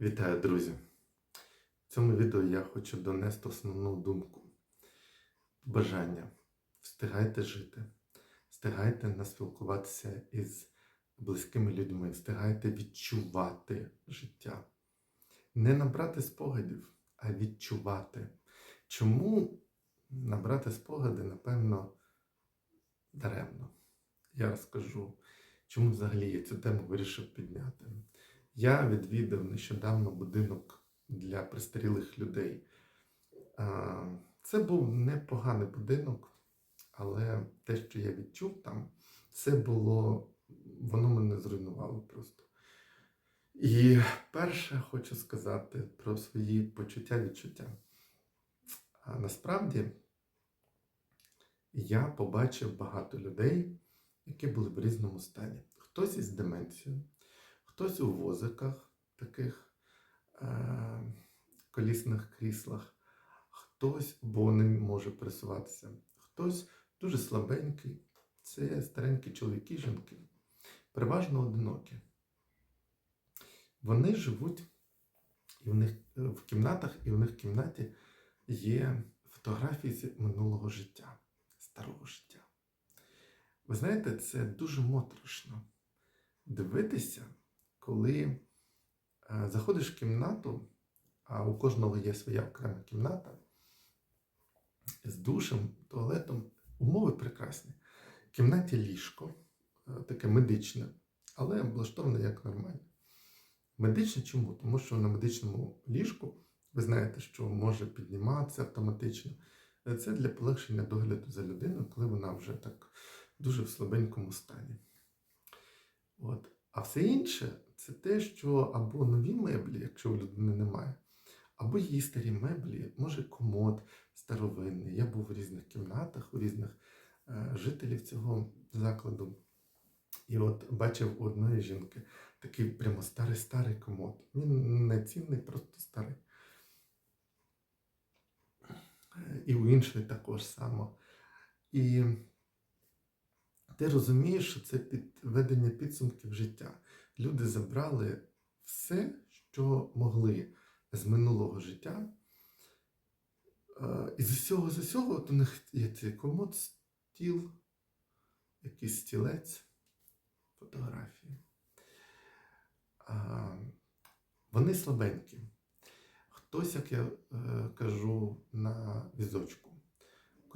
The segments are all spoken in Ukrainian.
Вітаю, друзі! В цьому відео я хочу донести основну думку. Бажання. Встигайте жити, встигайте наспілкуватися із близькими людьми, встигайте відчувати життя. Не набрати спогадів, а відчувати. Чому набрати спогади, напевно, даремно? Я розкажу, чому взагалі я цю тему вирішив підняти. Я відвідав нещодавно будинок для престарілих людей. Це був непоганий будинок, але те, що я відчув там, це було, воно мене зруйнувало просто. І перше хочу сказати про свої почуття відчуття. А насправді я побачив багато людей, які були в різному стані. Хтось із деменцією, хтось у возиках, таких е- колісних кріслах, хтось, бо не може пересуватися, хтось дуже слабенький, це старенькі чоловіки, жінки, переважно одинокі. Вони живуть і в них е, в кімнатах, і в них в кімнаті є фотографії з минулого життя, старого життя. Ви знаєте, це дуже моторошно дивитися, коли е, заходиш в кімнату, а у кожного є своя окрема кімната з душем, туалетом. Умови прекрасні. В кімнаті ліжко, е, таке медичне, але облаштоване як нормально. Медичне чому? Тому що на медичному ліжку ви знаєте, що може підніматися автоматично. Е, Це для полегшення догляду за людиною, коли вона вже так дуже в слабенькому стані. От. А все інше це те, що або нові меблі, якщо у людини немає, або її старі меблі, може комод старовинний. Я був в різних кімнатах, у різних е, жителів цього закладу. І от бачив у одної жінки такий прямо старий-старий комод. Він не цінний, просто старий. Е, І у іншої також само. І ти розумієш, що це підведення підсумків життя. Люди забрали все, що могли з минулого життя. Е, І з усього з усього от у них є цей комод, стіл, якийсь стілець, фотографії. А, Вони слабенькі. Хтось, як я е, кажу, на візочку,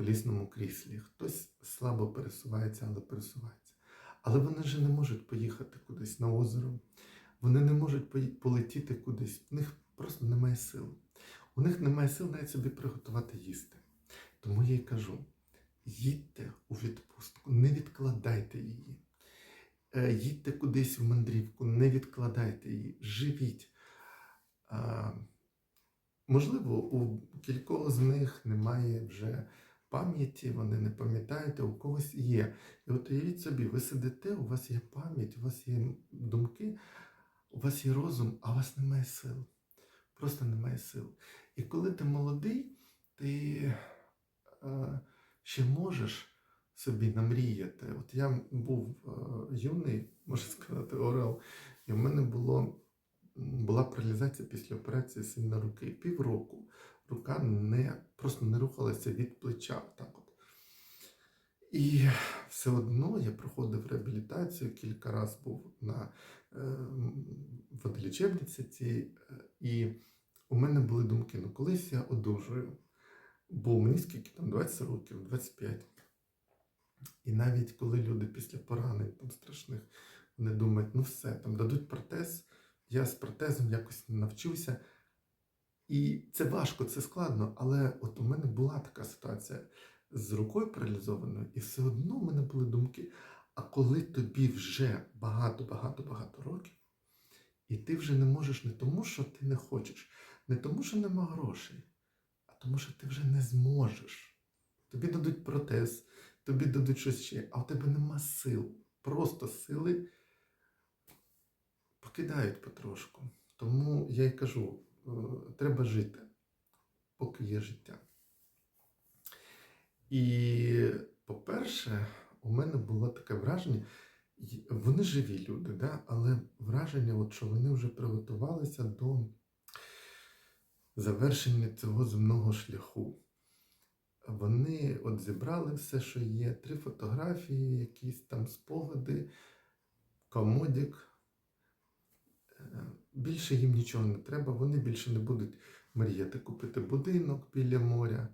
колісному кріслі, хтось слабо пересувається, але пересувається. Але вони вже не можуть поїхати кудись на озеро, вони не можуть полетіти кудись, в них просто немає сил. У них немає сил навіть собі приготувати їсти. Тому я й кажу: їдьте у відпустку, не відкладайте її. Е, Їдьте кудись в мандрівку, не відкладайте її, живіть. Можливо, у кількох з них немає вже пам'яті, вони не пам'ятають, а у когось є. І от уявіть собі, ви сидите, у вас є пам'ять, у вас є думки, у вас є розум, а у вас немає сил. Просто немає сил. І коли ти молодий, ти е, ще можеш собі намріяти. От я був е, юний, можна сказати, орел, і в мене було, була паралізація після операції сильно руки. Півроку рука не, просто не рухалася від плеча. Так от. І все одно я проходив реабілітацію, кілька разів був на е, водолічебниці цій, е, і у мене були думки, ну колись я одужую, бо мені скільки там 20 років, 25. І навіть коли люди після поранень там страшних, вони думають, ну все, там дадуть протез, я з протезом якось навчуся. І це важко, це складно, але от у мене була така ситуація з рукою паралізованою, і все одно в мене були думки. А коли тобі вже багато-багато-багато років, і ти вже не можеш не тому, що ти не хочеш, не тому, що нема грошей, а тому, що ти вже не зможеш. Тобі дадуть протез, тобі дадуть щось ще, а у тебе нема сил. Просто сили покидають потрошку. Тому я й кажу, треба жити, поки є життя. І, по-перше, у мене було таке враження, вони живі люди, да? але враження, от, що вони вже приготувалися до завершення цього земного шляху. Вони от зібрали все, що є, три фотографії, якісь там спогади, комодік. Більше їм нічого не треба, вони більше не будуть мріяти купити будинок біля моря,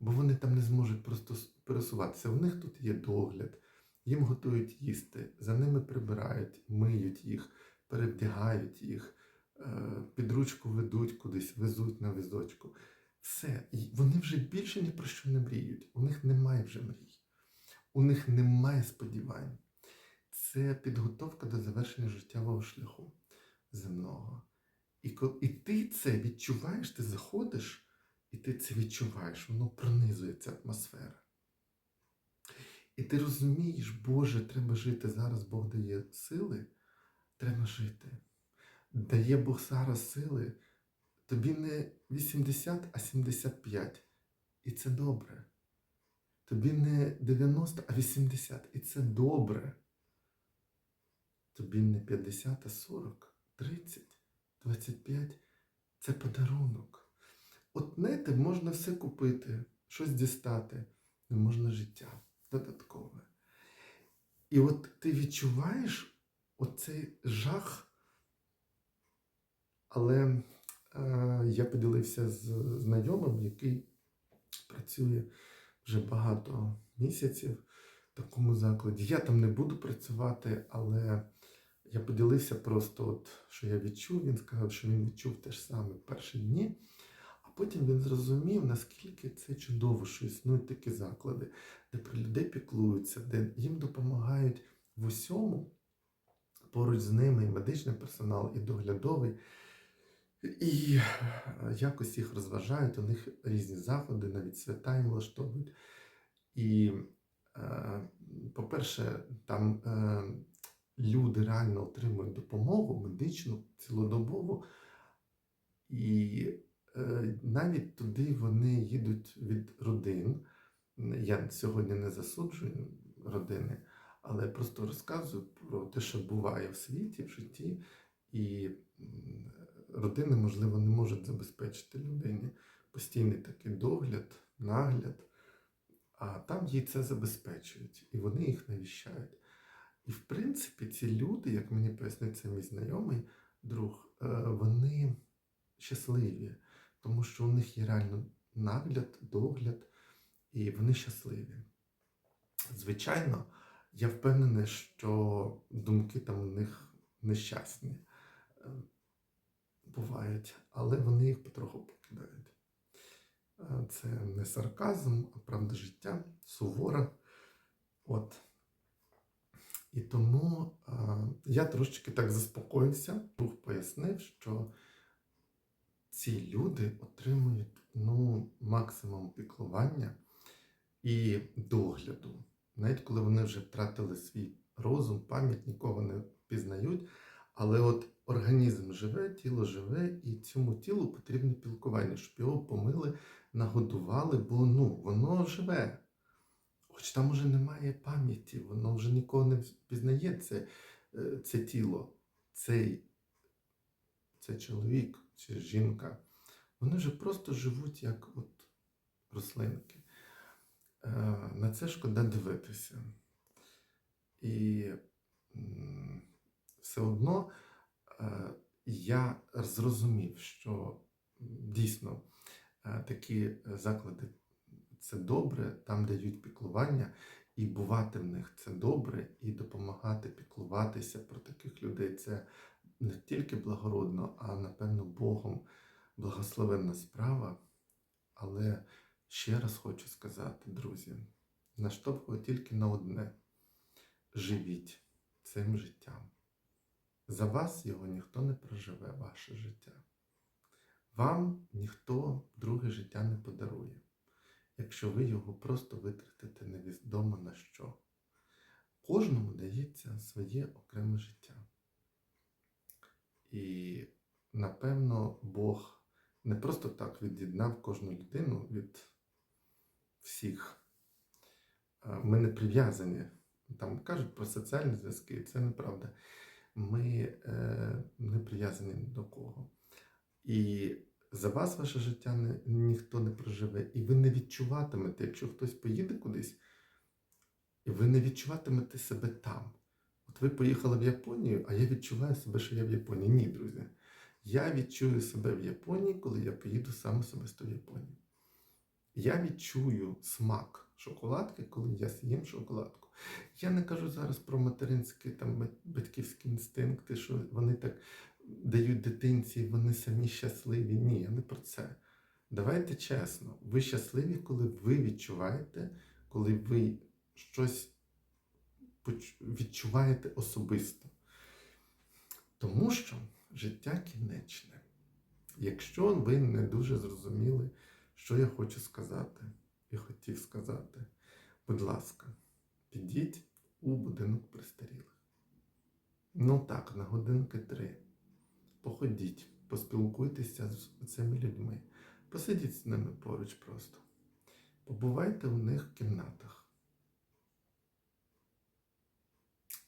бо вони там не зможуть просто пересуватися. У них тут є догляд, їм готують їсти, за ними прибирають, миють їх, перевдягають їх, е, під ручку ведуть кудись, везуть на візочку. Все, і вони вже більше ні про що не мріють. У них немає вже мрій, у них немає сподівань. Це підготовка до завершення життєвого шляху земного. І, і ти це відчуваєш, ти заходиш, і ти це відчуваєш, воно пронизує ця атмосфера. І ти розумієш, Боже, треба жити зараз, Бог дає сили, треба жити. Дає Бог зараз сили, тобі не 80, а 75. І це добре. Тобі не 90, а 80. І це добре. Тобі не 50, а 40, 30, 25 це подарунок. От знаєте, можна все купити, щось дістати, не можна життя додаткове. І от ти відчуваєш оцей жах, але е, я поділився з знайомим, який працює вже багато місяців в такому закладі. Я там не буду працювати, але я поділився просто, от, що я відчув. Він сказав, що він відчув те ж саме в перші дні. А потім він зрозумів, наскільки це чудово, що існують такі заклади, де про людей піклуються, де їм допомагають в усьому, поруч з ними і медичний персонал, і доглядовий. І е, якось їх розважають, у них різні заходи, навіть свята їм влаштовують. І, е, по-перше, там е, люди реально отримують допомогу медичну цілодобову, і е, навіть туди вони їдуть від родин. Я сьогодні не засуджую родини, але просто розказую про те, що буває в світі, в житті, і родини, можливо, не можуть забезпечити людині постійний такий догляд, нагляд, а там їй це забезпечують, і вони їх навіщають. І в принципі, ці люди, як мені пояснив мій знайомий друг, е, вони щасливі, тому що у них є реально нагляд, догляд, і вони щасливі. Звичайно, я впевнений, що думки там у них нещасні е, бувають, але вони їх потроху покидають. Е, Це не сарказм, а правда життя, сувора. От. І тому е, я трошечки так заспокоївся. Друг пояснив, що ці люди отримують ну, максимум піклування і догляду. Навіть коли вони вже втратили свій розум, пам'ять, нікого не пізнають. Але от організм живе, тіло живе, і цьому тілу потрібне пілкування, щоб його помили, нагодували, бо ну, воно живе. Хоч там уже немає пам'яті, воно вже нікого не пізнає це, е, це тіло, цей, цей чоловік чи жінка. Вони вже просто живуть як от рослинки. Е, На це шкода дивитися. І все одно е, я зрозумів, що дійсно такі заклади це добре, там дають піклування, і бувати в них це добре, і допомагати піклуватися про таких людей це не тільки благородно, а напевно Богом благословенна справа. Але ще раз хочу сказати, друзі, наштовхую тільки на одне: живіть цим життям. За вас його ніхто не проживе, ваше життя. Вам ніхто друге життя не подарує, якщо ви його просто витратите невідомо на що. Кожному дається своє окреме життя. І, напевно, Бог не просто так від'єднав кожну людину від всіх. Е, Ми не прив'язані там кажуть про соціальні зв'язки, це неправда. Ми е, не прив'язані ні до кого. І за вас ваше життя не, ніхто не проживе, і ви не відчуватимете, якщо хтось поїде кудись, і ви не відчуватимете себе там. От ви поїхали в Японію, а я відчуваю себе, що я в Японії. Ні, друзі. Я відчую себе в Японії, коли я поїду сам особисто в Японію. Я відчую смак шоколадки, коли я з'їм шоколадку. Я не кажу зараз про материнські там батьківські інстинкти, що вони так дають дитинці, вони самі щасливі. Ні, я не про це. Давайте чесно, ви щасливі, коли ви відчуваєте, коли ви щось відчуваєте особисто. Тому що життя кінечне. Якщо ви не дуже зрозуміли, що я хочу сказати і хотів сказати, будь ласка, підіть у будинок престарілих. Ну так, на годинки три. Походіть, поспілкуйтеся з цими людьми, посидіть з ними поруч просто. Побувайте у них в кімнатах.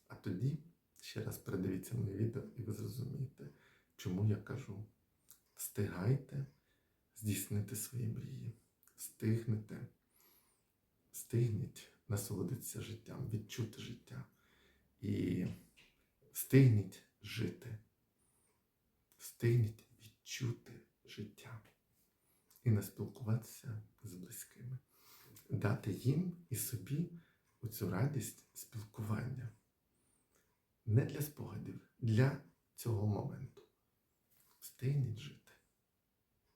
А тоді ще раз передивіться моє відео і ви зрозумієте, чому я кажу: встигайте здійснити свої мрії, встигнете, встигніть насолодитися життям, відчути життя. І встигніть жити, встигніть відчути життя і наспілкуватися з близькими, дати їм і собі оцю радість спілкування. Не для спогадів, для цього моменту. Встигніть жити.